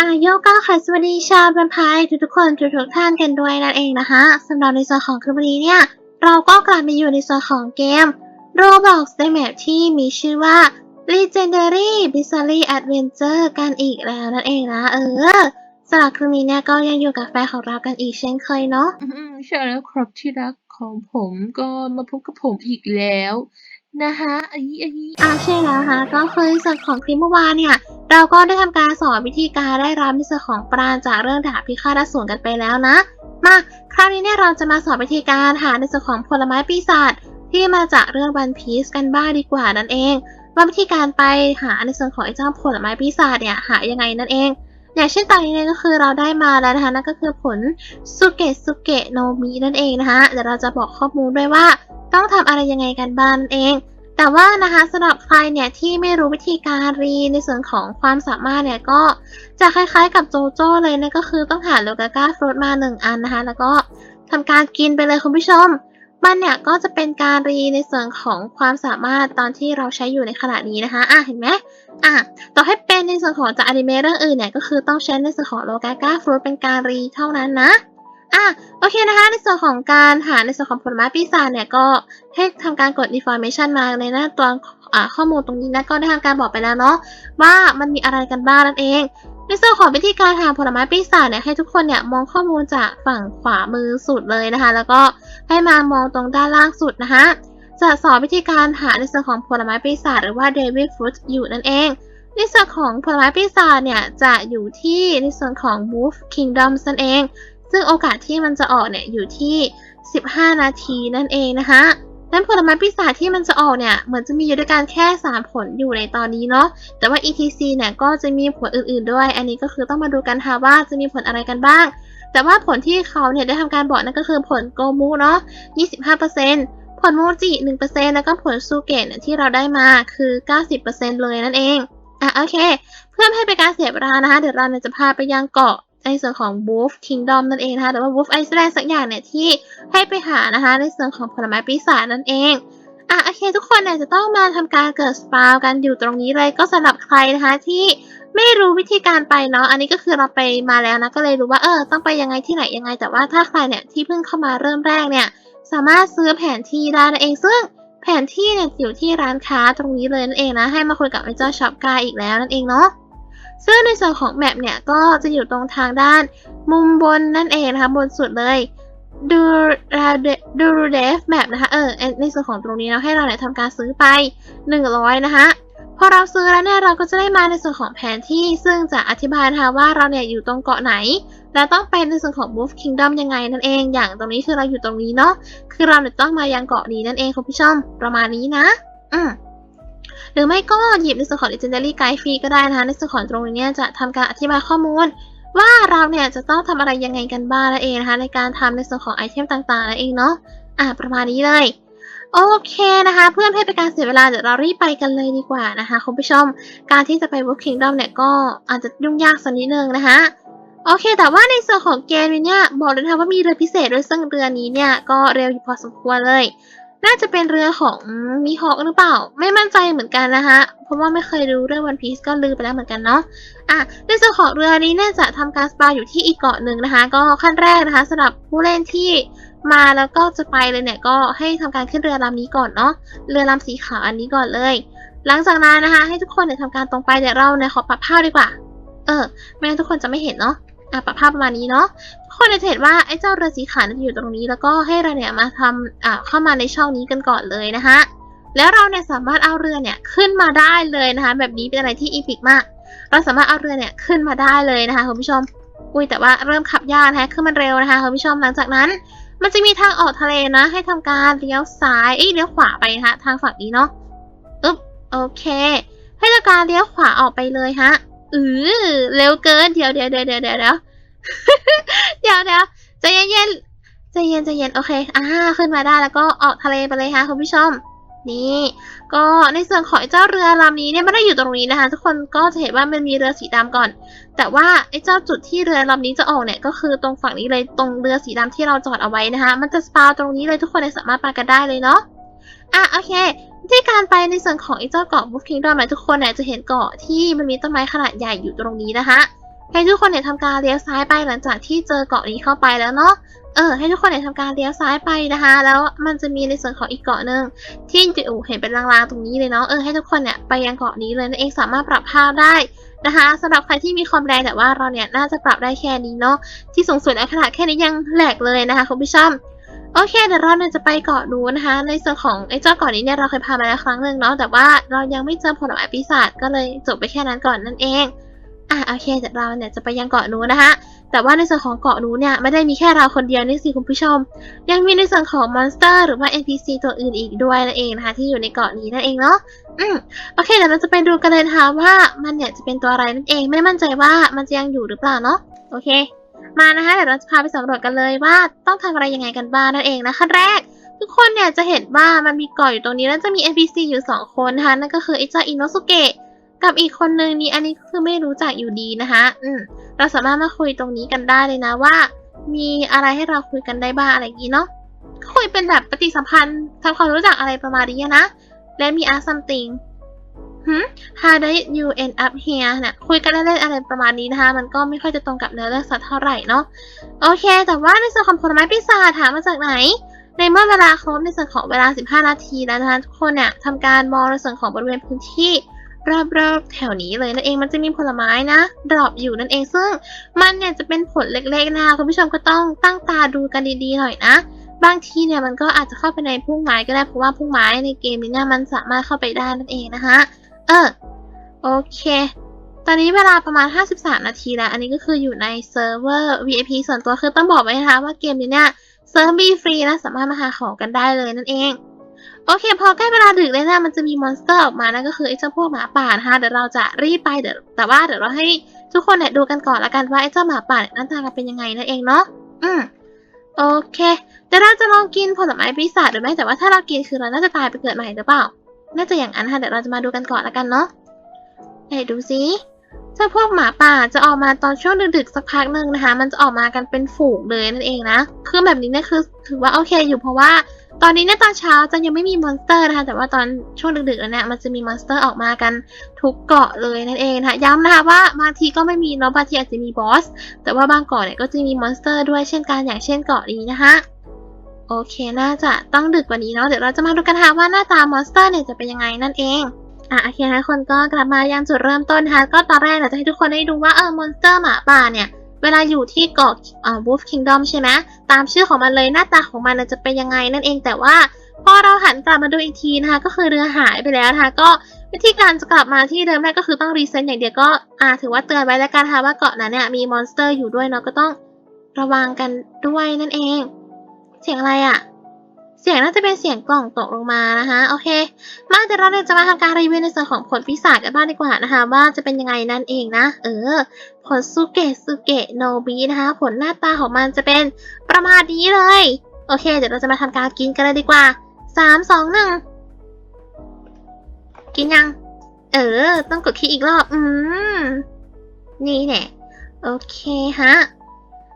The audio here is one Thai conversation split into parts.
อาโยก็ขอสวัสดีชาวบันพายทุกทุกๆคนทุกทุกๆท่านกันด้วยนั่นเองนะคะสำหรับในส่วนของคลิปนี้เนี่ย เราก็กลับมาอยู่ในส่วนของเกม Roblox ในแมปที่มีชื่อว่า Legendary Bizarre Adventure กันอีกแล้วนั่นเองนะ เออ สำหรับคลิปนี้เนี่ยก็ยังอยู่กับแฟนของเรากันอีกเช่นเคยเนาะอืมใช่แล้วครับที่รักของผมก็มาพบกับผมอีกแล้วนะคะอันนี้อันนี้อ่าใช่แล้วนะคะก็คือในส่วนของคลิปเมื่อวานเนี่ย เราก็ได้ทำการสอนวิธีการได้รับในส่วนของปราณจากเรื่องดาบพิฆาตอสูรกันไปแล้วนะ มาคราวนี้เนี่ยเราจะมาสอนวิธีการหาในส่วนของผลไม้ปีศาจที่มาจากเรื่องวันพีซกันบ้างดีกว่านั่นเองว่าวิธีการไปหาในส่วนของไอ้เจ้าผลไม้ปีศาจเนี่ยหายังไงนั่นเอง อย่างเช่นตอนนี้เนี่ยก็คือเราได้มาแล้วนะคะนั่นก็คือผลสุเกะสุเกะโนมินั่นเองนะคะเดี๋ยวเราจะบอกข้อมูลด้วยว่า ต้องทำอะไรยังไงกันบ้างนั่นเอง แต่ว่านะคะสำหรับใครเนี่ยที่ไม่รู้วิธีการรีในส่วนของความสามารถเนี่ยก็จะคล้ายๆกับโจโจ้เลยนะก็คือต้องหาโลกาก้าฟรุตมาหนึ่งอันนะคะ แล้วก็ทำการกินไปเลยคุณผู้ชม มันเนี่ยก็จะเป็นการรีในส่วนของความสามารถตอนที่เราใช้อยู่ในขณะนี้นะคะอะเห็นไหม อะต่อให้เป็นในส่วนของจากอนิเมะเรื่องอื่นเนี่ยก็คือต้องใช้ในส่วนของโลกาก้าฟรุตเป็นการรีเท่านั้นนะอะโอเคนะคะ ในส่วนของการหาในส่วนของผลไม้ปีศาจเนี่ยก็ให้ทำการกด information มาในหน้าตัวข้อมูลตรงนี้นะก็ได้ทำการบอกไปแล้วเนาะว่ามันมีอะไรกันบ้างนั่นเอง ในส่วนของวิธีการหาผลไม้ปีศาจเนี่ยให้ทุกคนเนี่ยมองข้อมูลจากฝั่งขวามือสุดเลยนะคะ แล้วก็ให้มามองตรงด้านล่างสุดนะคะ จะสอนวิธีการหาในส่วนของผลไม้ปีศาจหรือว่า Devil Fruit อยู่นั่นเอง ในส่วนของผลไม้ปีศาจเนี่ยจะอยู่ที่ในส่วนของ Wolf Kingdom นั่นเอง ซึ่งโอกาสที่มันจะออกเนี่ยอยู่ที่ 15 นาทีนั่นเองนะคะนั้นผลไม้ปีศาจที่มันจะออกเนี่ยเหมือนจะมีอยู่ด้วยกันแค่ 3 ผลอยู่ในตอนนี้เนาะแต่ว่า ETC เนี่ยก็จะมีผลอื่น ๆด้วย อันนี้ก็คือต้องมาดูกันค่ะว่าจะมีผลอะไรกันบ้าง แต่ว่าผลที่เขาเนี่ยได้ทำการบอกนั่นก็คือผลโกมูเนาะ25% ผลโมจิ 1%แล้วก็ผลซูเกะที่เราได้มาคือ 90%เลยนั่นเอง อะโอเค เพื่อไม่ให้เป็นการเสียเวลานะคะ เดี๋ยวเราจะพาไปยังเกาะในส่วนของ Wolf Kingdom นั่นเองนะคะหรือว่า Wolf Island สักอย่างเนี่ยที่ให้ไปหานะคะ ในส่วนของผลไม้ปีศาจนั่นเองอะโอเค ทุกคนเนี่ยจะต้องมาทำการเกิดสปาวกันอยู่ตรงนี้เลยก็สำหรับใครนะคะที่ไม่รู้วิธีการไปเนาะอันนี้ก็คือเราไปมาแล้วนะก็เลยรู้ว่าเออต้องไปยังไงที่ไหนยังไง แต่ว่าถ้าใครเนี่ยที่เพิ่งเข้ามาเริ่มแรกเนี่ย สามารถซื้อแผนที่ได้นั่นเองซึ่งแผนที่เนี่ยอยู่ที่ร้านค้าตรงนี้เลยนั่นเองนะให้มาคุยกับไอ้เจ้าช็อปกายอีกแล้วนั่นเองเนาะซึ่งในส่วนของแมปเนี่ยก็จะอยู่ตรงทางด้านมุมบนนั่นเองนะคะบนสุดเลยดูดูเดฟแมปนะคะเออในส่วนของตรงนี้เนาให้เราเนี่ยทำการซื้อไป 100 นะคะ พอเราซื้อแล้วเนี่ยเราก็จะได้มาในส่วนของแผนที่ซึ่งจะอธิบายนะคะว่าเราเนี่ยอยู่ตรงเกาะไหน และต้องไปในส่วนของ Wolf Kingdom ยังไงนั่นเองอย่างตรงนี้คือเราอยู่ตรงนี้เนาะคือเราเนี่ยต้องมายังเกาะนี้นั่นเองคุณผู้ชมประมาณนี้นะ อืมหรือไม่ก็หยิบในส่วนของ Legendary Guide ฟรีก็ได้นะคะในส่วนของตรงนี้เนี่ยจะทำการอธิบายข้อมูล ว่าเราเนี่ยจะต้องทำอะไรยังไงกันบ้างนั่นเองนะคะในการทำในส่วนของไอเทมต่างๆนั่นเองเนาะอะประมาณนี้เลย โอเคนะคะ เพื่อไม่ให้เป็นการเสียเวลาเดี๋ยวเรารีบไปกันเลยดีกว่านะคะคุณผู้ชม การที่จะไป Wolf Kingdom เนี่ยก็อาจจะยุ่งยากสักนิดนึงนะคะโอเค แต่ว่าในส่วนของเกมนี้เนี่ยบอกเลยนะคะว่ามีเรือพิเศษด้วยซึ่งเรือนี้เนี่ยก็เร็วอยู่พอสมควรเลย น่าจะเป็นเรือของมีฮอกหรือเปล่า ไม่มั่นใจเหมือนกันนะคะเพราะว่าไม่เคยดูเรื่องวันพีซก็ลืมไปแล้วเหมือนกันเนาะอะในส่วนของเรือนี้เนี่ยจะทำการสปาอยู่ที่อีกเกาะหนึ่งนะคะ ก็ขั้นแรกนะคะสำหรับผู้เล่นที่ มาแล้วก็จะไปเลยเนี่ยก็ให้ทำการขึ้นเรือลำนี้ก่อนเนาะเรือลำสีขาวอันนี้ก่อนเลย หลังจากนั้นนะคะ ให้ทุกคนเนี่ยทำการตรงไปเดี๋ยวเราเนี่ยขอปรับภาพดีกว่า เออไม่งั้นทุกคนจะไม่เห็นเนาะอะปรับภาพประมาณนี้เนาะทุกคนจะเห็นว่าไอ้เจ้าเรือสีขาวนี่ยจะอยู่ตรงนี้ แล้วก็ให้เราเนี่ยมาทำอ่าเข้ามาในช่องนี้กันก่อนเลยนะคะแล้วเราเนี่ยสามารถเอาเรือเนี่ยขึ้นมาได้เลยนะคะแบบนี้เป็นอะไรที่อีพิกมาก เราสามารถเอาเรือเนี่ยขึ้นมาได้เลยนะคะคุณผู้ชมอุ้ยแต่ว่าเริ่มขับยากนะคะขึ้นมันเร็วนะคะคุณผู้ชมหลังจากนั้น มันจะมีทางออกทะเลนะ ให้ทำการเลี้ยวซ้ายเอ้ยเลี้ยวขวาไปนะทางฝั่งนี้เนาะอึ๊บโอเค ให้ทำการเลี้ยวขวาออกไปเลยฮะอือเร็วเกินเดี๋ยวเดี๋ยวเดี๋ยวเดี๋ยวเดี๋ยวเดี๋ยวเดี๋ยวเดี๋ยวใจเย็นใจเย็นใจเย็นโอเคอ่าขึ้นมาได้แล้วก็ออกทะเลไปเลยฮะคุณผู้ชม นี่ก็ในส่วนของไอ้เจ้าเรือลำนี้เนี่ยไม่ได้อยู่ตรงนี้นะคะ ทุกคนก็จะเห็นว่ามันมีเรือสีดำก่อน แต่ว่าไอ้เจ้าจุดที่เรือลำนี้จะออกเนี่ยก็คือตรงฝั่งนี้เลยตรงเรือสีดำที่เราจอดเอาไว้นะคะ มันจะสปาวตรงนี้เลยทุกคนเนี่ยสามารถไปกันได้เลยเนาะอะโอเค ที่การไปในส่วนของไอ้เจ้าเกาะบุฟคิงดอมเนี่ยทุกคนเนี่ยจะเห็นเกาะที่มันมีต้นไม้ขนาดใหญ่อยู่ตรงนี้นะคะให้ทุกคนเนี่ยทำการเลี้ยวซ้ายไปหลังจากที่เจอเกาะนี้เข้าไปแล้วเนาะ เออให้ทุกคนเนี่ยทำการเลี้ยวซ้ายไปนะคะ แล้วมันจะมีในส่วนของอีกเกาะหนึ่งที่อยู่เห็นเป็นรางๆตรงนี้เลยเนาะเออให้ทุกคนเนี่ยไปยังเกาะนี้เลยนั่นเองสามารถปรับภาพได้นะคะสำหรับใครที่มีความแรงแต่ว่าเราเนี่ยน่าจะปรับได้แค่นี้เนาะที่สูงสุดในขนาดแค่นี้ยังแหลกเลยนะคะคุณผู้ชมโอเคเดี๋ยวเราเนี่ยจะไปเกาะนู้นนะคะ ในส่วนของไอ้เจ้าเกาะนี้เนี่ยเราเคยพามาแล้วครั้งหนึ่งเนาะแต่ว่าเรายังไม่เจอผลไม้ปีศาจก็เลยจบไปแค่นั้นก่อนนั่นเองอะโอเคเดี๋ยวเราเนี่ยจะไปยังเกาะนู้นนะคะ แต่ว่าในส่วนของเกาะนู้นเนี่ยไม่ได้มีแค่เราคนเดียวนี่สิคุณผู้ชม ยังมีในส่วนของมอนสเตอร์หรือว่า NPC ตัวอื่นอีกด้วยนั่นเองนะคะที่อยู่ในเกาะนี้นั่นเองเนาะอืมโอเคเดี๋ยวเราจะไปดูกันเลยนะคะว่ามันเนี่ยจะเป็นตัวอะไรนั่นเองไม่มั่นใจว่ามันจะยังอยู่หรือเปล่าเนาะโอเค มานะคะเดี๋ยวเราจะพาไปสำรวจกันเลยว่าต้องทำอะไรยังไงกันบ้างนั่นเองนะขั้นแรก ทุกคนเนี่ยจะเห็นว่ามันมีเกาะอยู่ตรงนี้แล้วจะมี NPC อยู่สองคนนะคะนั่นก็คือไอ้เจ้าอินโนสุเกะ กับอีกคนนึงนี่อันนี้คือไม่รู้จักอยู่ดีนะคะอืมเราสามารถมาคุยตรงนี้กันได้เลยนะว่า มีอะไรให้เราคุยกันได้บ้างอะไรอย่างนี้เนาะคุยเป็นแบบปฏิสัมพันธ์ทำความรู้จักอะไรประมาณนี้นะ และมี ask something หืม how did you end up here เนี่ยคุยกันเล่นๆอะไรประมาณนี้นะคะ มันก็ไม่ค่อยจะตรงกับเนื้อเรื่องสักเท่าไหร่เนาะโอเค แต่ว่าในส่วนของผลไม้ปีศาถามมาจากไหน ในเมื่อเวลาครบในส่วนของเวลา 15 นาทีแล้วนะคะทุกคนเนี่ยทำการมองในส่วนของบริเวณพื้นที่ รอบๆแถวนี้เลยนั่นเองมันจะมีผลไม้นะดรอปอยู่นั่นเองซึ่งมันเนี่ยจะเป็นผลเล็กๆนะคะคุณผู้ชมก็ต้องตั้งตาดูกันดีๆหน่อยนะบางทีเนี่ยมันก็อาจจะเข้าไปในพุ่งไม้ก็ได้เพราะว่าพุ่งไม้ในเกมนี้เนี่ยมันสามารถเข้าไปได้นั่นเองนะคะเออโอเค ตอนนี้เวลาประมาณ 53 นาทีแล้ว อันนี้ก็คืออยู่ในเซิร์ฟเวอร์ VIP ส่วนตัวคือต้องบอกไว้นะคะว่าเกมนี้เนี่ยเซิร์ฟบีฟรีนะสามารถมาหาของกันได้เลยนั่นเอง โอเค พอใกล้เวลาดึกเลยนะมันจะมีมอนสเตอร์ออกมานั่นก็คือไอ้เจ้าพวกหมาป่านะคะเดี๋ยวเราจะรีบไปเดี๋ยวแต่ว่าเดี๋ยวเราให้ทุกคนเนี่ยดูกันก่อนละกันว่าไอ้เจ้าหมาป่าเนี่ยหน้าตาเป็นยังไงนั่นเองเนาะอืมโอเคเดี๋ยวเราจะลองกินผลไม้ปีศาจหรือไม่แต่ว่าถ้าเรากินคือเราน่าจะตายไปเกิดใหม่หรือเปล่า น่าจะอย่างนั้นค่ะเดี๋ยวเราจะมาดูกันก่อนละกันเนาะไหนดูสิ เจ้าพวกหมาป่าจะออกมาตอนช่วงดึกๆสักพักหนึ่งนะคะ มันจะออกมากันเป็นฝูงเลยนั่นเองนะ คือแบบนี้เนี่ยคือถือว่าโอเคอยู่เพราะว่า ตอนนี้เนี่ยตอนเช้าจะยังไม่มีมอนสเตอร์นะคะ แต่ว่าตอนช่วงดึกๆแล้วเนี่ยมันจะมีมอนสเตอร์ออกมากันทุกเกาะเลยนั่นเองนะคะย้ำนะคะว่าบางทีก็ไม่มีเนาะบางทีอาจจะมีบอส แต่ว่าบางเกาะเนี่ยก็จะมีมอนสเตอร์ด้วยเช่นกันอย่างเช่นเกาะนี้นะคะโอเค น่าจะต้องดึกกว่านี้เนาะ เดี๋ยวเราจะมาดูกันค่ะว่าหน้าตามอนสเตอร์เนี่ยจะเป็นยังไงนั่นเอง อะโอเคนะคนก็กลับมายังจุดเริ่มต้นนะคะก็ตอนแรกเราจะให้ทุกคนได้ดูว่าเออมอนสเตอร์หมาป่าเนี่ย เวลาอยู่ที่เกาะอ่า Wolf Kingdom ใช่ไหมตามชื่อของมันเลยหน้าตาของมันจะเป็นยังไงนั่นเองแต่ว่าพอเราหันกลับมาดูอีกทีนะคะก็คือเรือหายไปแล้วนะคะก็วิธีการจะกลับมาที่เดิมได้ก็คือต้องรีเซ็ตอย่างเดียวก็อ่าถือว่าเตือนไว้แล้วกันค่ะว่าเกาะนั้นเนี่ยมีมอนสเตอร์อยู่ด้วยเนาะก็ต้องระวังกันด้วยนั่นเอง เสียงอะไรอะ่ะ เสียงน่าจะเป็นเสียงกล่องตกลงมานะคะ โอเค มาเดี๋ยวเราเนี่ยจะมาทำการรีวิวในส่วนของผลปีศาจกันบ้างดีกว่านะคะ ว่าจะเป็นยังไงนั่นเองนะ เออ ผลสุเกะสุเกะโนบินะคะ ผลหน้าตาของมันจะเป็นประมาณนี้เลย โอเค เดี๋ยวเราจะมาทำการกินกันเลยดีกว่าสามสองหนึ่งกินยัง เออ ต้องกดคลิกอีกรอบ อืม นี่แน่โอเคฮะ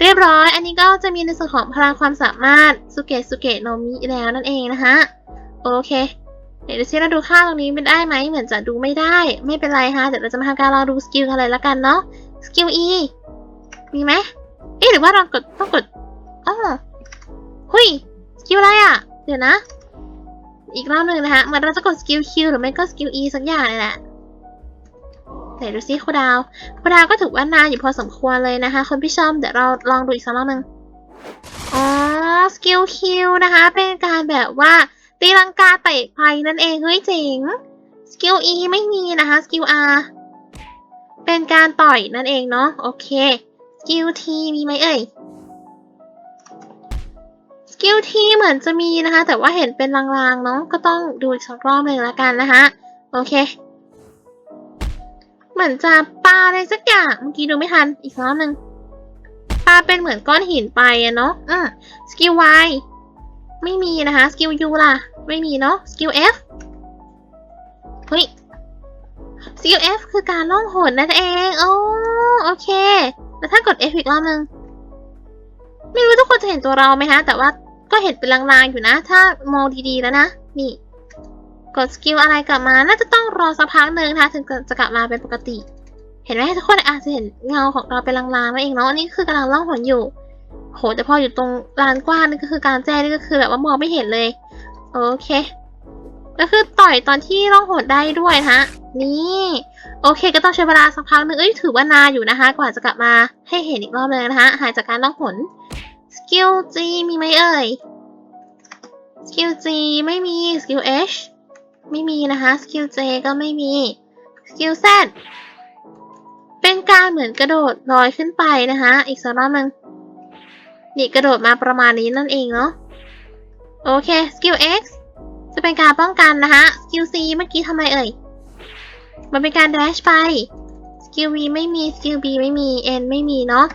เรียบร้อย อันนี้ก็จะมีในส่วนของพลังความสามารถสุเกะสุเกะโนมิแล้วนั่นเองนะคะ โอเค เดี๋ยวดูซิเราดูค่าตรงนี้ไม่ได้ไหม เหมือนจะดูไม่ได้ ไม่เป็นไรฮะ เดี๋ยวเราจะมาทำการลองดูสกิลกันเลยละกันเนาะ สกิล E มีไหม เอ๊ะหรือว่าเรากดต้องกดอ๋อหุยสกิลอะไรอะ เดี๋ยวนะ อีกรอบหนึ่งนะคะเหมือนเราจะกดสกิล Q หรือไม่ก็สกิล E สักอย่างนี่แหละ ไหนดูซิครูดาวครูดาวก็ถือว่านานอยู่พอสมควรเลยนะคะคุณผู้ชมเดี๋ยวเราลองดูอีกสักรอบหนึ่งอ๋อสกิล Q นะคะ เป็นการแบบว่าตีลังกาเตะไฟนั่นเองเฮ้ยเจ๋งสกิล E ไม่มีนะคะสกิล R เป็นการต่อยนั่นเองเนาะโอเคสกิล T มีไหมเอ่ยสกิล T เหมือนจะมีนะคะ แต่ว่าเห็นเป็นลางๆเนาะก็ต้องดูอีกสักรอบหนึ่งละกันนะคะโอเค เหมือนจะปาอะไรสักอย่างเมื่อกี้ดูไม่ทันอีกรอบหนึ่งปาเป็นเหมือนก้อนหินไปอะเนาะอืมสกิล Y ไม่มีนะคะสกิล U ล่ะ ไม่มีเนาะสกิล F เฮ้ยสกิล F คือการล่องหนนั่นเองโอ้โอเค แล้วถ้ากด F อีกรอบหนึ่งไม่รู้ทุกคนจะเห็นตัวเราไหมฮะแต่ว่าก็เห็นเป็นลางๆอยู่นะ ถ้ามองดีๆแล้วนะ นี่ กดสกิลอะไรกลับมา น่าจะต้องรอสักพักหนึ่งนะคะถึงจะกลับมาเป็นปกติ เห็นไหมทุกคนอาจจะเห็นเงาของเราเป็นลางๆนั่นเองเนาะอันนี่คือกำลังล่องหนอยู่ โหแต่พออยู่ตรงลานกว้างนี่ก็คือการแจ้งนี่ก็คือแบบว่ามองไม่เห็นเลย โอเคก็คือต่อยตอนที่ล่องหนได้ด้วยนะฮะ นี่โอเคก็ต้องใช้เวลาสักพักหนึ่งเอ้ยถือว่านานอยู่นะคะ กว่าจะกลับมาให้เห็นอีกรอบนึงนะคะหายจากการล่องหนสกิล G มีไหมเอ่ยสกิล G ไม่มีสกิล H ไม่มีนะคะสกิล J ก็ไม่มีสกิล Z เป็นการเหมือนกระโดดลอยขึ้นไปนะคะอีกสักรอบหนึงนี่กระโดดมาประมาณนี้นั่นเองเนาะโอเคสกิล X จะเป็นการป้องกันนะคะสกิล C เมื่อกี้ทำไมเอ่ยมันเป็นการ dash ไปสกิล V ไม่มีสกิล B ไม่มี N ไม่มีเนาะ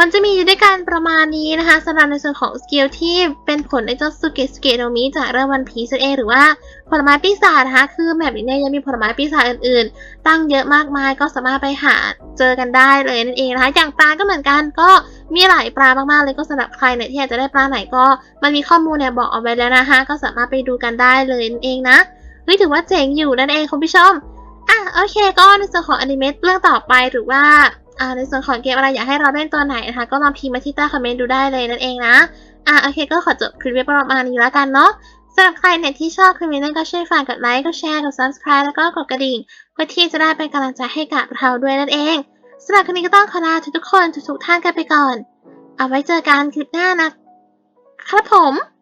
มันจะมีอยู่ด้วยกันประมาณนี้นะคะสำหรับในส่วนของสกิลที่เป็นผลในเจ้าสุเกะสุเกะโนมิจากเรื่องวันพีซเองหรือว่าผลไม้ปีศาจนะคะคือแบบนี้เนี่ยยังมีผลไม้ปีศาจอื่นๆ ตั้งเยอะมากมายก็สามารถไปหาเจอกันได้เลยนั่นเองนะคะอย่างปลาก็เหมือนกันก็มีหลายปลามากๆเลยก็สำหรับใครเนี่ยที่อยากจะได้ปลาไหนก็มันมีข้อมูลเนี่ยบอกเอาไว้แล้วนะคะก็สามารถไปดูกันได้เลยนั่นเองนะเฮ้ยถือว่าเจ๋งอยู่นั่นเองคุณผู้ชมอะโอเคก็ในส่วนของอนิเมะเรื่องต่อไปหรือว่า อ่าในส่วนของเกมอะไรอยากให้เราเล่นตัวไหนนะคะ ก็ลองพิมพ์มาที่ใต้คอมเมนต์ดูได้เลยนั่นเองนะ อะโอเคก็ขอจบคลิปไว้ประมาณนี้แล้วกันเนาะสำหรับใครเนี่ยที่ชอบคลิปนี้ก็ช่วยฝากกดไลค์กดแชร์กด subscribe แล้วก็กดกระดิ่งเพื่อที่จะได้เป็นกำลังใจให้กับเราด้วยนั่นเองสำหรับคลิปนี้ก็ต้องขอลาทุกๆคนทุกๆท่านกันไปก่อน เอาไว้เจอกันคลิปหน้านะครับผม